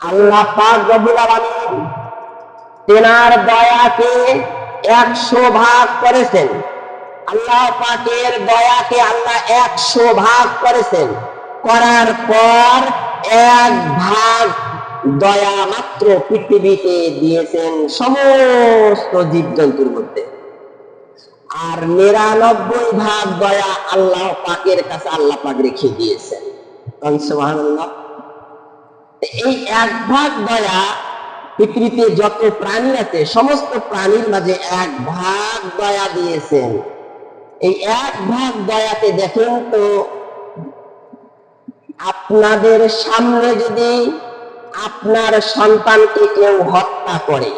আল্লাহ পাক রব্বুল আলামিন তেনার দয়াকে একশো ভাগ করেছেন। আল্লাহ পাকের দয়াকে আল্লাহ একশো ভাগ করেছেন। করার পর এক ভাগ দয়া মাত্র পৃথিবীতে দিয়েছেন সমস্ত জীবজন্তুর মধ্যে। আর নিরানব্বই ভাগ দয়া আল্লাহ পাকের কাছে আল্লাহ পাক রেখে দিয়েছেন। সুবহানাল্লাহ এই এক ভাগ দয়া পৃথিবীতে যত প্রাণী আছে, সমস্ত প্রাণীর মাঝে এক ভাগ দয়া দিয়েছেন। এই এক ভাগ দয়াতে দেখেন তো, আপনাদের সামনে যদি আপনার সন্তানকে কেউ হত্যা করে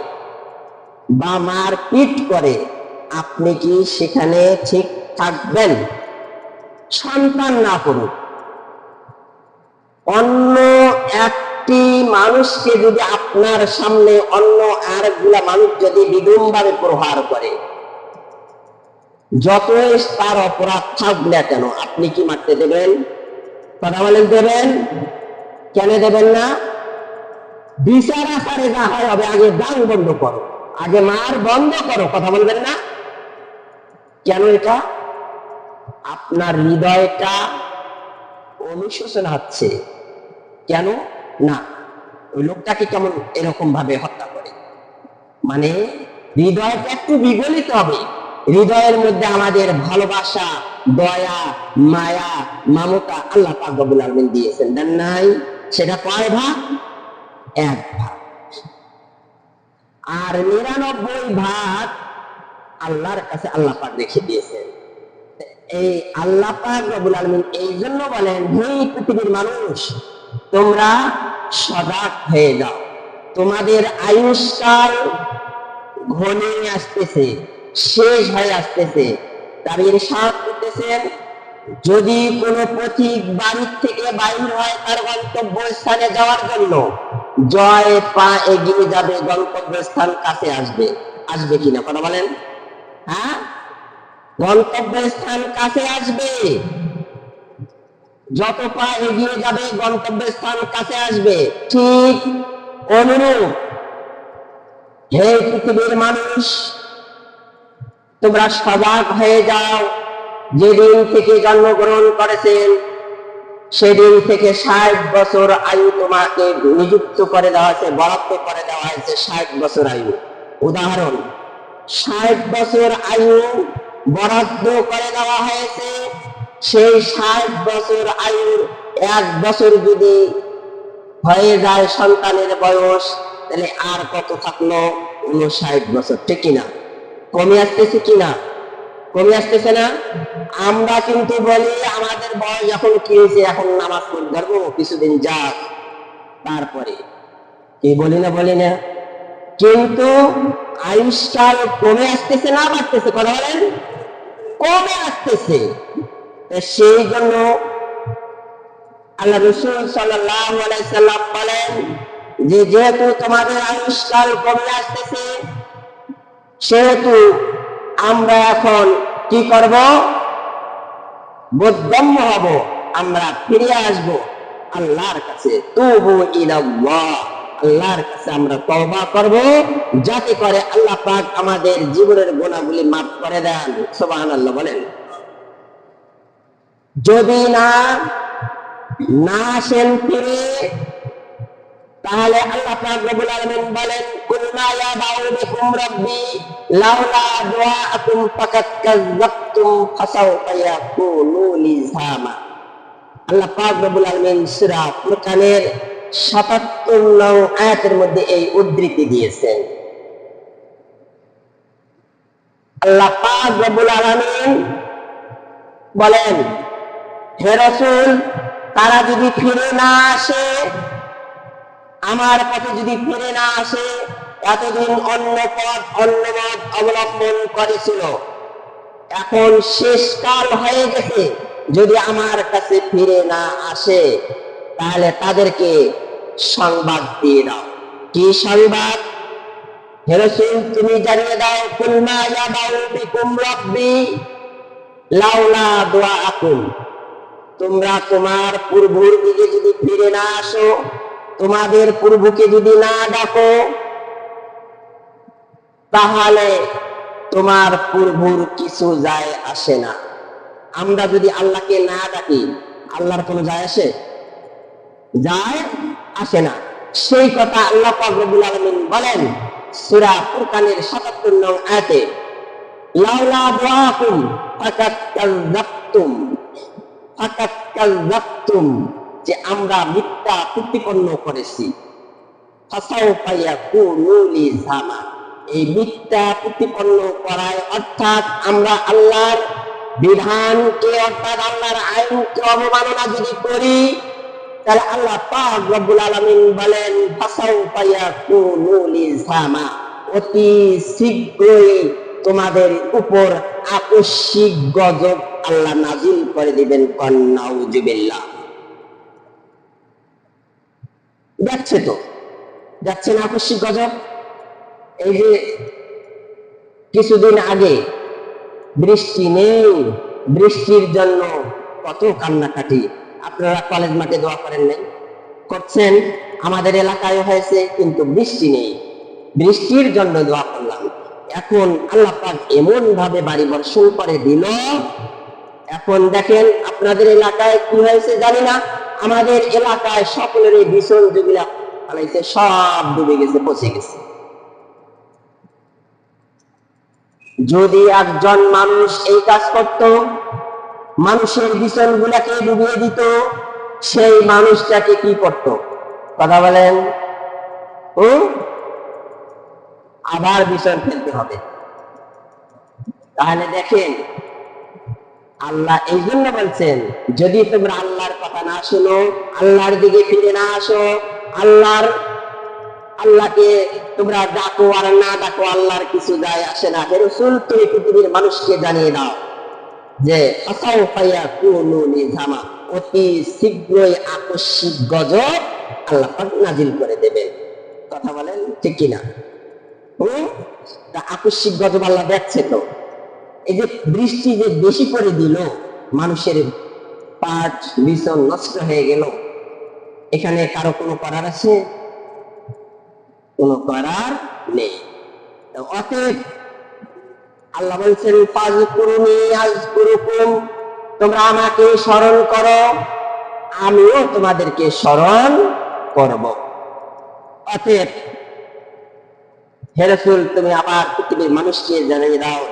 বা মারপিট করে, আপনি কি সেখানে ঠিক থাকবেন? সন্তান না করুক। অন্য একটি মানুষকে যদি আপনার সামনে অন্য আরেকগুলা মানুষ যদি বিদুমভাবে প্রহার করে, যতই তার অপরাধ থাক না কেন, আপনি কি মারতে দেবেন? কথা বলেন দেবেন কেন দেবেন না? বিচার আসারে যা হয় হবে, আগে গান বন্ধ করো, আগে মার বন্ধ করো, কথা বলবেন না? কেন এটা? আপনার হৃদয়টা অনুশোচনা হচ্ছে কেন? না। ওই লোকটাকে কেমন এরকম ভাবে হত্যা করে? মানে হৃদয়টা একটু বিগলিত হবে। হৃদয়ের মধ্যে আমাদের ভালোবাসা, দয়া, মায়া, মামতা আল্লাহ পাক রব্বুল আলামিন দিয়েছেন। দেন নাই, সেটা কয় ভাগ? এক ভাগ। আর নিরানব্বই ভাগ আল্লাহর কাছে আল্লাহ পাক রেখে দিয়েছেন। এই আল্লাহ পাক রব্বুল আলামিন এই জন্য বলেন, হে পৃথিবীর মানুষ তোমরা সজাগ হয়ে যাও। তোমাদের আয়ুষ্কাল ঘনে আসতেছে, শেষ হয়ে আসতেছে। তার ইরশাদ করতেছেন যদি কোনো পথিক বাড়ির থেকে বাইর হয় তার গন্তব্য স্থানে যাওয়ার জন্য, জয় পা এগিয়ে যাবে গন্তব্য স্থান কাছে আসবে। আসবে কিনা কথা বলেন। হ্যাঁ? গন্তব্য স্থান কাছে আসবে। যত পা এগিয়ে যাবে গন্তব্য স্থান কাছে আসবে। ঠিক অনুরূপ। হে পৃথিবীর মানুষ, তোমরা সজাগ হয়ে যাও। যেদিন থেকে জন্মগ্রহণ করেছেন, সেদিন থেকে ষাট বছর আয়ু তোমাকে নিযুক্ত করে দেওয়া হয়েছে, বরাদ্দ করে দেওয়া হয়েছে ষাট বছর আয়ু। উদাহরণ, ষাট বছর আয়ু বরাদ্দ করে দেওয়া হয়েছে সেই ষাট বছর আয়ুর এক বছর যদি হয়ে যায় সন্তানের বয়স, তাহলে আর কত থাকল? উনষাট বছর, ঠিক কিনা? কমে আসতেছে কিনা? কমে আসতেছে না? আমরা কিন্তু বলি, আমাদের বয়স এখন কি হয়েছে এখন নামাজ পড়ে ধরবো, কিছুদিন যাক, তারপরে। কি বলি না বলি না? কিন্তু আয়ুষ্কাল কমে আসতেছে না বাড়তেছে, কথা বলেন? কমে আসতেছে। সেই জন্য আল্লাহ রসুল সাল্লাম বলেন যে যেহেতু তোমাদের আয়ুষ্কাল কমে আসতেছে, সেহেতু আমরা এখন কি করব? বোধগম্য হব, আমরা ফিরে আসব আল্লাহর কাছে। তুবু ইলাল্লাহ, আল্লাহর কাছে আমরা তওবা করব, যাতে করে আল্লাহ পাক আমাদের জীবনের গুণাগুলি মাফ করে দেন। সুবহানাল্লাহ বলেন। যদি না না আসেন ফিরে তাহলে আল্লাহ পাক রব্বুল আলামিন বলেন, কুল মা বিকুম রাব্বি, লাউলা দুআআকুম ফাকাত কাযাবতুম আল্লাহ পাক রব্বুল আলামিন সূরা ফুরকানের 77 নং আয়াতের মধ্যে এই উদ্ধৃতি দিয়েছেন। আল্লাহ পাক রব্বুল আলামিন বলেন হে রাসূল, তারা যদি ফিরে না আসে, আমার পথে যদি ফিরে না আসে, এতদিন অন্য পথ, অন্য মত অবলম্বন করেছিল। এখন শেষকাল হয়ে গেছে, যদি আমার কাছে ফিরে না আসে, তাহলে তাদেরকে সংবাদ দিয়ে দাও। কি সংবাদ? হেরসুল তুমি জানিয়ে দাও, কুলমা ইয়াদাউ বিকুম রাব্বি, লাউলা দুআআকুম তোমরা তোমার পূর্বর দিকে যদি ফিরে না আসো, তোমাদের প্রভুকে যদি না ডাকো, তাহলে তোমার প্রভুর কিছু যায় আসে না। আমরা যদি আল্লাহকে না ডাকি, আল্লাহর কোনো যায় আসে? যায় আসে না। সেই কথা আল্লাহ পাক রব্বুল আলামিন বলেন, সূরা ফুরকানের 77 নং আয়াতে, লাউলা দুআকুম ফাকাত ফাকাত কাযযাবতুম যে আমরা মিথ্যা প্রতিপন্ন করেছি। ফাসাউফা ইয়াকুনু লিজামা এই মিথ্যা প্রতিপন্ন করায় অর্থাৎ আমরা আল্লাহর বিধানকে অর্থাৎ আল্লাহর আইনকে অবমাননা যদি করি, তাহলে আল্লাহ পাক রব্বুল আলামিন বলেন ফাসাউফা ইয়াকুনু লিজামা অতি শীঘ্রই তোমাদের উপর আকস্মিক গজব আল্লাহ নাজিল করে দিবেন কন্নাউজুবিল্লাহ যাচ্ছে তো? যাচ্ছে না আকস্মিক গজব? এই যে কিছুদিন আগে বৃষ্টি নেই, বৃষ্টির জন্য কত কান্নাকাটি। আপনারা কলেজ মাঠে দোয়া করেন নাই? করছেন, আমাদের এলাকায় হয়েছে, কিন্তু বৃষ্টি নেই। বৃষ্টির জন্য দোয়া করলাম। এখন আল্লাহ পাক এমন ভাবে বাড়ি বর্ষণ করে দিল এখন দেখেন আপনাদের এলাকায় কি হয়েছে জানি না। আমাদের এলাকায় সকলের এই ভীষণ যেগুলা ফেলাইছে সব ডুবে গেছে, পচে গেছে। যদি একজন মানুষ এই কাজ করত, মানুষের ভীষণ গুলাকে ডুবিয়ে দিত, সেই মানুষটাকে কি করত? কথা বলেন। ও? আবার ভীষণ ফেলতে হবে। তাহলে দেখেন আল্লাহ এই জন্য বলছেন, যদি তোমরা আল্লাহর কথা না শোনো, আল্লাহর দিকে ফিরে না আসো, আল্লাহর, আল্লাহকে তোমরা ডাকো আর না ডাকো, আল্লাহর কিছু যায় আসে না। রসুল, তুমি পৃথিবীর মানুষকে জানিয়ে দাও যে হাসাও পাইয়া কুনু নিজামা, অতি শীঘ্রই আকস্মিক গজব আল্লাহ নাজিল করে দেবে। কথা বলেন ঠিক কিনা? আকস্মিক গজব আল্লাহ দেখছে তো। এই যে বৃষ্টি যে বেশি করে দিল, মানুষের পাট ভীষণ নষ্ট হয়ে গেল। এখানে কারও কোনো করার আছে? কোনো করার নেই। অতএব আল্লাহ বলছেন পাজ করুনি আজ করুকুম তোমরা আমাকে স্মরণ করো, আমিও তোমাদেরকে স্মরণ করব। অতএব হে রাসূল, তুমি আবার পৃথিবীর মানুষকে জানিয়ে দাও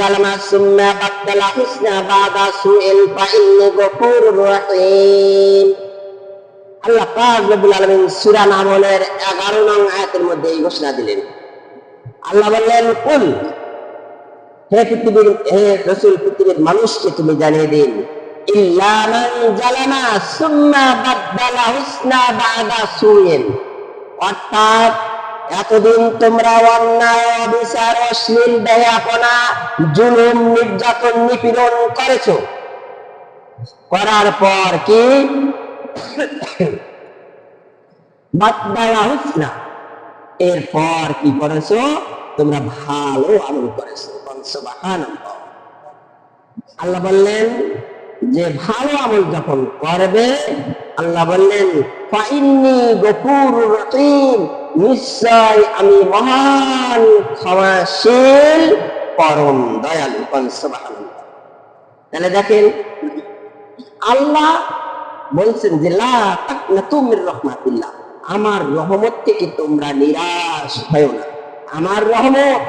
জালামা সুম্মা বাদদালা হুসনা বাদা সুইল ফা ইন্নী গফুরুর রহিম। আল্লাহ পাক রব্বুল নামলের 11 নং আয়াতের মধ্যে এই ঘোষণা দিলেন। আল্লাহ বললেন, কুল, হে পৃথিবীর, হে রাসূল, পৃথিবীর মানুষকে তুমি জানিয়ে দিন, ইল্লা জালামা সুম্মা বাদদালা হুসনা বাদা সুইল। অর্থাৎ এতদিন তোমরা অন্যায়, অবিচার, অশ্লীল ব্যয়াপনা জুলুম, নির্যাতন, নিপীড়ন করেছ। করার পর কি? এরপর কি করেছ? তোমরা ভালো আমল করেছ। আল্লাহ বললেন যে ভালো আমল যখন করবে, আল্লাহ বললেন নিশ্চয় আমি মহান, ক্ষমাশীল, পরম দয়ালু তাহলে দেখেন, আল্লাহ বলছেন যে রাহমাতিল্লাহ। আমার রহমত থেকে তোমরা নিরাশ হয়ো না। আমার রহমত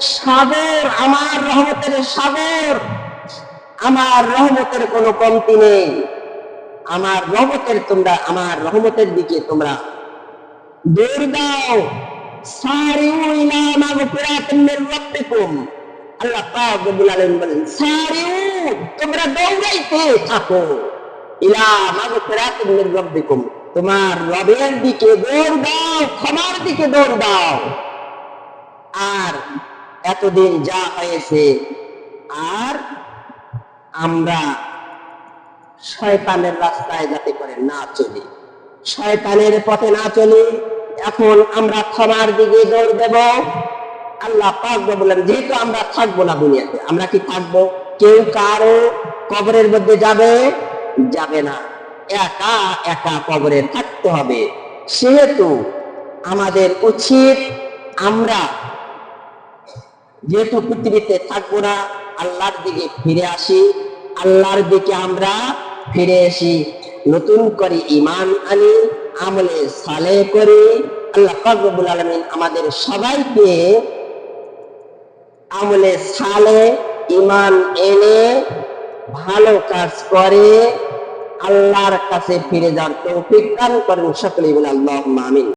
সাগর, আমার রহমতের সাগর। আমার রহমতের কোনো কমতি নেই। আমার রহমতের তোমরা, আমার রহমতের দিকে তোমরা দৌড় দাও। সারিউ ইলা মাগফিরাতিন মির রাব্বিকুম। আল্লাহ পাক রব্বুল আলামিন বলেন সারিউ তোমরা দৌড়াইতে থাকো। ইলা মাগফিরাতিন মির রাব্বিকুম, তোমার রবের দিকে দৌড় দাও, ক্ষমার দিকে দৌড় দাও। আর এতদিন যা হয়েছে, আর আমরা শয়তানের রাস্তায় যাতে করে না চলি। শয়তানের পথে না চলি, এখন আমরা ক্ষমার দিকে দৌড় দেব। আল্লাহ পাক বললেন যেহেতু আমরা থাকব না দুনিয়াতে, আমরা কি থাকব? কেউ কারও কবরের মধ্যে যাবে? যাবে না। একা একা কবরে থাকতে হবে। সেহেতু আমাদের উচিত আমরা যেহেতু পৃথিবীতে থাকব না আল্লাহর দিকে ফিরে আসি, আল্লাহর দিকে আমরা ফিরে আসি নতুন করে ইমান আনি, আমলে সালে করি। আল্লাহ ফজরুল আলমিন আমাদের সবাইকে আমলে সালে ইমান এনে ভালো কাজ করে আল্লাহর কাছে ফিরে যান তৌফিক দান করেন সকলেই বলে আল্লাহ আমিন।